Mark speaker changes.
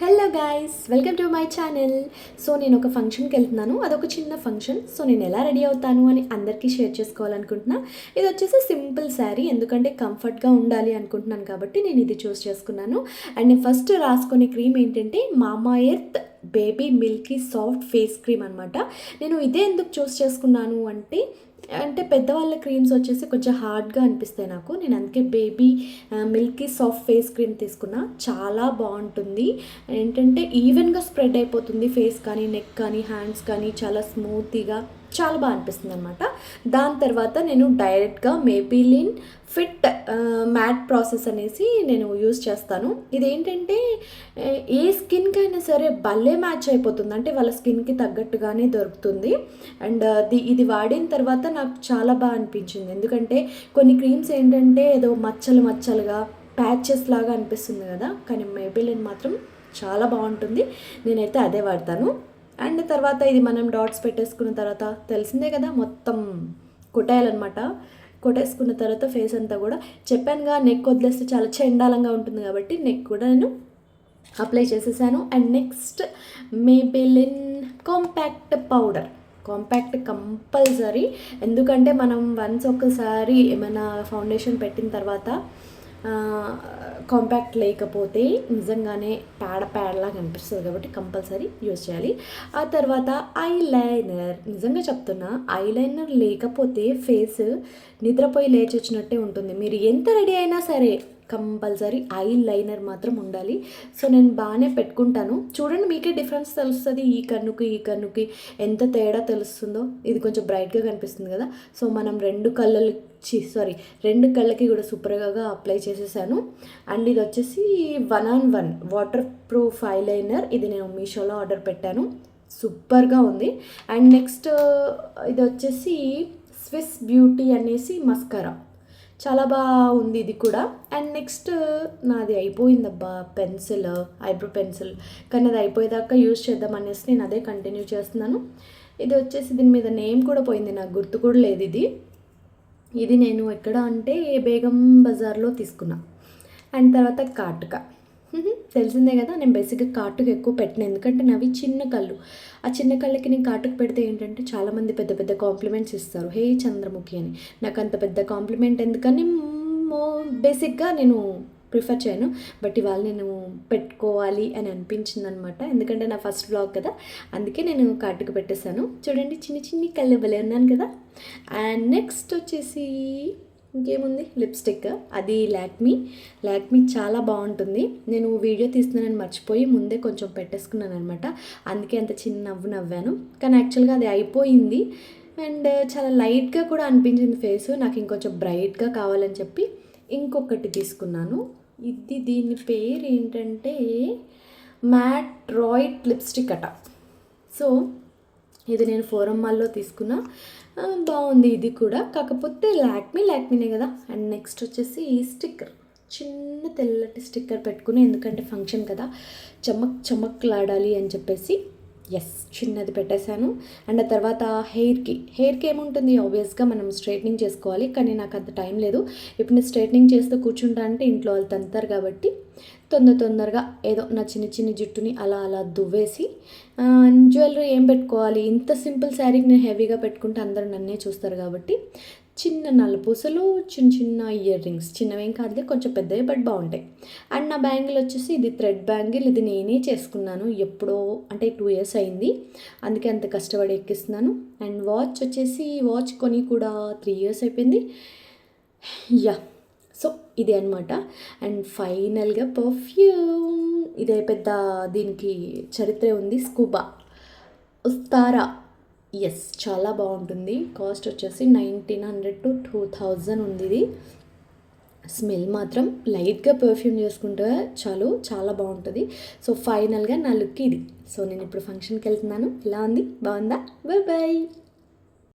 Speaker 1: Hello guys welcome to my channel so నేను ఒక ఫంక్షన్కి వెళ్తున్నాను. అదొక చిన్న ఫంక్షన్ సో నేను ఎలా రెడీ అవుతాను అని అందరికీ షేర్ చేసుకోవాలనుకుంటున్నా. ఇది వచ్చేసి సింపుల్ శారీ ఎందుకంటే కంఫర్ట్గా ఉండాలి అనుకుంటున్నాను కాబట్టి నేను ఇది చూస్ చేసుకున్నాను. అండ్ నేను ఫస్ట్ రాసుకునే క్రీమ్ ఏంటంటే Mamaearth baby milky soft face cream అనమాట నేను ఇదే ఎందుకు చూస్ చేసుకున్నాను అంటే అంటే పెద్దవాళ్ళ క్రీమ్స్ వచ్చేసి కొంచెం హార్డ్గా అనిపిస్తాయి నాకు. నేను అందుకే baby milky soft face cream తీసుకున్నా. చాలా బాగుంటుంది. ఏంటంటే ఈవెన్గా స్ప్రెడ్ అయిపోతుంది ఫేస్ కానీ నెక్ కానీ హ్యాండ్స్ కానీ చాలా స్మూత్గా చాలా బాగా అనిపిస్తుంది అనమాట దాని తర్వాత నేను డైరెక్ట్గా మేబీలిన్ ఫిట్ మ్యాట్ ప్రాసెస్ అనేసి నేను యూజ్ చేస్తాను. ఇదేంటంటే ఏ స్కిన్కి అయినా సరే భలే మ్యాచ్ అయిపోతుంది. అంటే వాళ్ళ స్కిన్కి తగ్గట్టుగానే దొరుకుతుంది. అండ్ అది ఇది వాడిన తర్వాత నాకు చాలా బాగా అనిపించింది. ఎందుకంటే కొన్ని క్రీమ్స్ ఏంటంటే ఏదో మచ్చలు మచ్చలుగా ప్యాచెస్ లాగా అనిపిస్తుంది కదా. కానీ మేబిలిన్ మాత్రం చాలా బాగుంటుంది. నేనైతే అదే వాడతాను. అండ్ తర్వాత ఇది మనం డాట్స్ పెట్టేసుకున్న తర్వాత తెలిసిందే కదా మొత్తం కొట్టేయాలన్నమాట. కొట్టేసుకున్న తర్వాత ఫేస్ అంతా కూడా చెప్పానుగా నెక్ వదిలేస్తే చాలా చెండాలంగా ఉంటుంది కాబట్టి నెక్ కూడా నేను అప్లై చేసేసాను. And next Maybelline compact powder compact compulsory ఎందుకంటే మనం వన్స్ ఒకసారి ఏమైనా ఫౌండేషన్ పెట్టిన తర్వాత కాంపాక్ట్ లేకపోతే నిజంగానే పేడ పేడలాగా అనిపిస్తుంది కాబట్టి కంపల్సరీ యూజ్ చేయాలి. ఆ తర్వాత ఐ లైనర్ నిజంగా చెప్తున్నా ఐ లైనర్ లేకపోతే ఫేస్ నిద్రపోయి లేచి వచ్చినట్టే ఉంటుంది. మీరు ఎంత రెడీ అయినా సరే కంపల్సరీ ఐ లైనర్ మాత్రం ఉండాలి. సో నేను బాగానే పెట్టుకుంటాను. చూడండి మీకే డిఫరెన్స్ తెలుస్తుంది. ఈ కన్నుకి ఈ కన్నుకి ఎంత తేడా తెలుస్తుందో. ఇది కొంచెం బ్రైట్గా కనిపిస్తుంది కదా. సో మనం రెండు కళ్ళకి సారీ రెండు కళ్ళకి కూడా సూపర్గా అప్లై చేసేసాను. అండ్ ఇది వచ్చేసి one on one waterproof eyeliner ఇది నేను మీషోలో ఆర్డర్ పెట్టాను. సూపర్గా ఉంది. అండ్ నెక్స్ట్ ఇది వచ్చేసి స్విస్ బ్యూటీ అనేసి మస్కరా. చాలా బాగుంది ఇది కూడా. అండ్ నెక్స్ట్ నాది అయిపోయిందబ్బా పెన్సిల్ ఐబ్రో పెన్సిల్. కానీ అది అయిపోయేదాకా యూజ్ చేద్దాం అనేసి నేను అదే కంటిన్యూ చేస్తున్నాను. ఇది వచ్చేసి దీని మీద నేమ్ కూడా పోయింది నాకు గుర్తు కూడా లేదు ఇది. ఇది నేను ఎక్కడ అంటే బేగం బజార్లో తీసుకున్నా. అండ్ తర్వాత కాటుక. తెలిసిందే కదా నేను బేసిక్గా కాటుకు ఎక్కువ పెట్టిన. ఎందుకంటే నావి చిన్న కళ్ళు. ఆ చిన్న కళ్ళకి నేను కాటుకు పెడితే ఏంటంటే చాలామంది పెద్ద పెద్ద కాంప్లిమెంట్స్ ఇస్తారు. హే చంద్రముఖి అని. నాకు అంత పెద్ద కాంప్లిమెంట్ ఎందుకని బేసిక్గా నేను ప్రిఫర్ చేయను. బట్ ఇవాళ నేను పెట్టుకోవాలి అని అనిపించింది అనమాట ఎందుకంటే నా ఫస్ట్ బ్లాగ్ కదా. అందుకే నేను కాటుకు పెట్టేశాను. చూడండి చిన్న చిన్ని కళ్ళు భలే ఉన్నాను కదా. అండ్ నెక్స్ట్ వచ్చేసి ఇంకేముంది? లిప్స్టిక్. అది లాక్మీ. లాక్మీ చాలా బాగుంటుంది. నేను వీడియో తీస్తున్నానని మర్చిపోయి ముందే కొంచెం పెట్టేసుకున్నాను అనమాట అందుకే అంత చిన్న నవ్వు నవ్వాను. కానీ యాక్చువల్గా అది అయిపోయింది. అండ్ చాలా లైట్గా కూడా అనిపించింది ఫేస్. నాకు ఇంకొంచెం బ్రైట్గా కావాలని చెప్పి ఇంకొకటి తీసుకున్నాను. ఇది దీని పేరు ఏంటంటే మ్యాట్ రాయిట్ లిప్స్టిక్ అట. సో ఇది నేను ఫోరం మాల్లో తీసుకున్న. బాగుంది ఇది కూడా. కాకపోతే లాక్మీ లాక్మీనే కదా. అండ్ నెక్స్ట్ వచ్చేసి స్టిక్కర్. చిన్న తెల్లటి స్టిక్కర్ పెట్టుకుని ఎందుకంటే ఫంక్షన్ కదా. చమక్ చమక్లాడాలి అని చెప్పేసి ఎస్ చిన్నది పెట్టేశాను. అండ్ ఆ తర్వాత హెయిర్కి హెయిర్కి ఏముంటుంది? ఆబ్వియస్గా మనం స్ట్రైట్నింగ్ చేసుకోవాలి. కానీ నాకు అంత టైం లేదు. ఇప్పుడు నేను స్ట్రైట్నింగ్ చేస్తూ కూర్చుంటా అంటే ఇంట్లో వాళ్ళు తంతారు కాబట్టి తొందర తొందరగా ఏదో నా చిన్న చిన్న జుట్టుని అలా అలా దువ్వేసి జ్యువెలరీ ఏం పెట్టుకోవాలి? ఇంత సింపుల్ శారీకి నేను హెవీగా పెట్టుకుంటే అందరూ నన్నే చూస్తారు కాబట్టి చిన్న నల్లపూసలు చిన్న చిన్న ఇయర్ రింగ్స్. చిన్నవేం కాదులే కొంచెం పెద్దవి బట్ బాగుంటాయి. అండ్ నా బ్యాంగిల్ వచ్చేసి ఇది థ్రెడ్ బ్యాంగిల్ ఇది నేనే చేసుకున్నాను. ఎప్పుడో అంటే టూ ఇయర్స్ అయింది. అందుకే అంత కష్టపడి ఎక్కిస్తున్నాను. అండ్ వాచ్ వచ్చేసి వాచ్ కొని కూడా త్రీ ఇయర్స్ అయిపోయింది. యా సో ఇది అనమాట అండ్ ఫైనల్గా పర్ఫ్యూమ్. ఇదే పెద్ద దీనికి చరిత్ర ఉంది. స్కూబా. ఉస్తారా. ఎస్ చాలా బాగుంటుంది. కాస్ట్ వచ్చేసి nineteen hundred to two thousand ఉంది ఇది. స్మెల్ మాత్రం లైట్గా పర్ఫ్యూమ్ చేసుకుంటే చాలు చాలా బాగుంటుంది. సో ఫైనల్గా నా లుక్ ఇది. సో నేను ఇప్పుడు ఫంక్షన్కి వెళ్తున్నాను. ఎలా ఉంది? బాగుందా? Bye bye.